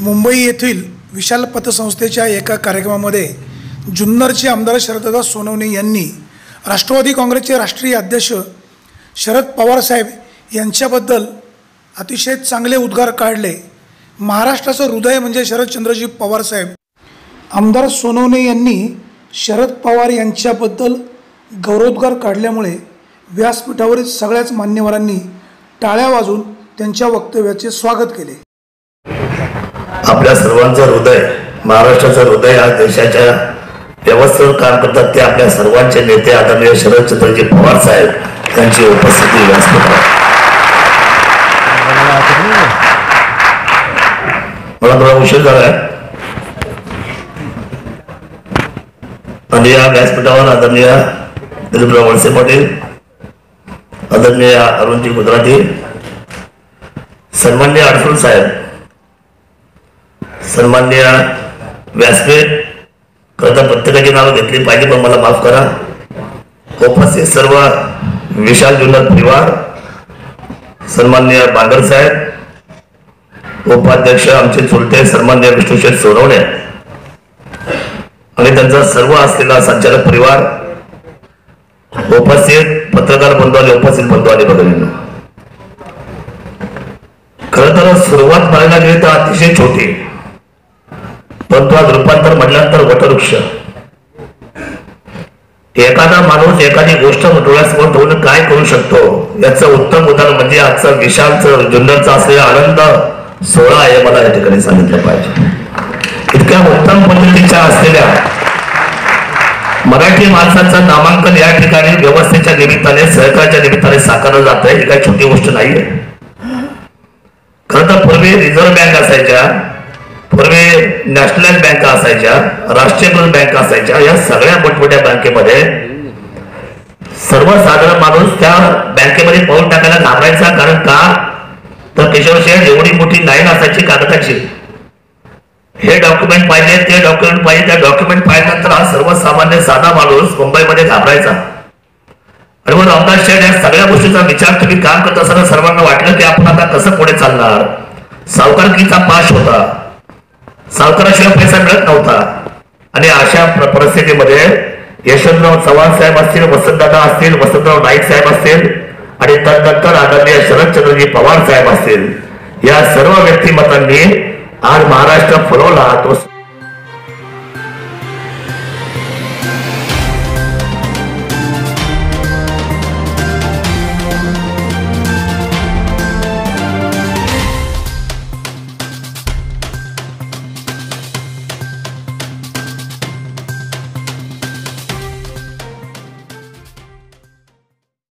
मुंबई येथील विशाल पतसंस्थेच्या एका कार्यक्रमामध्ये जुन्नरचे आमदार शरददा सोनवणे यांनी राष्ट्रवादी काँग्रेसचे राष्ट्रीय अध्यक्ष शरद पवारसाहेब यांच्याबद्दल अतिशय चांगले उद्गार काढले. महाराष्ट्राचं हृदय म्हणजे शरदचंद्रजी पवारसाहेब आमदार सोनवणे यांनी शरद पवार यांच्याबद्दल गौरवोद्गार काढल्यामुळे व्यासपीठावरील सगळ्याच मान्यवरांनी टाळ्या वाजून त्यांच्या वक्तव्याचे स्वागत केले. आपल्या सर्वांचं हृदय महाराष्ट्राचं हृदय आज देशाच्या व्यवस्थेवर काम करतात. ते आपल्या सर्वांचे नेते आदरणीय शरदचंद्रजी पवार साहेब यांची उपस्थिती मला थोडा उशीर झालाय आणि या व्यासपीठावर आदरणीय दिलीपराव वळसे पाटील आदरणीय अरुणजी गुजराती सन्मान्य अडसूळ साहेब सन्मान्य व्यासपीठ करता प्रत्येकाची नावं घेतली पाहिजे पण मला माफ करा. उपस्थित सर्व विशाल जुन्नर परिवार सन्मान्य बांगर साहेब उपाध्यक्ष आमचे चुलते सन्मान्य विष्णुशेठ सोनवणे आणि त्यांचा सर्व असलेला संचालक परिवार उपस्थित पत्रकार बंधू आणि उपस्थित बंधू आणि भगिनींनो. खर तर सुरुवात पाहायला गेली तर अतिशय छोटी. परंतु आज रूपांतर म्हटल्यानंतर वटवृक्ष. एखादा माणूस एखादी गोष्ट डोळ्यासमोर ठेवून काय करू शकतो? याचं उत्तम उदाहरण म्हणजे आजचा विशालचं जुन्नरचा असलेला आनंद सोहळा आहे मला या ठिकाणी सांगितलं पाहिजे. इतक्या उत्तम पद्धतीच्या असलेल्या मराठी माणसाचं नामांकन या ठिकाणी व्यवस्थेच्या निमित्ताने सहकाराच्या निमित्ताने साकारलं जात आहे ही काही छोटी गोष्ट नाहीये. खरं तर पूर्वी रिझर्व्ह बँक असायच्या. पूर्वी नॅशनल बँका असायच्या राष्ट्रीयकृत बँका असायच्या या सगळ्या मोठमोठ्या बँकेमध्ये सर्वसाधारण माणूस त्या बँकेमध्ये पाऊल टाकायला घाबरायचा. कारण का? तर केशवशेठ एवढी मोठी लाईन असायची कागदाची. हे डॉक्युमेंट पाहिजे ते डॉक्युमेंट पाहिजे त्या डॉक्युमेंट पाहिल्यानंतर हा सर्वसामान्य साधा माणूस मुंबईमध्ये घाबरायचा. आणि मग रामदास शेठ या सगळ्या गोष्टीचा विचार तुम्ही काम करत असताना सर्वांना वाटलं की आपण आता कसं पुढे चालणार? सावकारकीचा पाश होता. सावकाराशिवाय पैसा मिळत नव्हता. आणि अशा परिस्थितीमध्ये यशवंतराव चव्हाण साहेब असतील वसंतदादा असतील वसंतराव नाईक साहेब असतील आणि तदनंतर आदरणीय शरदचंद्रजी पवार साहेब असतील. या सर्व व्यक्तिमत्वांनी आज महाराष्ट्र फुलवला तो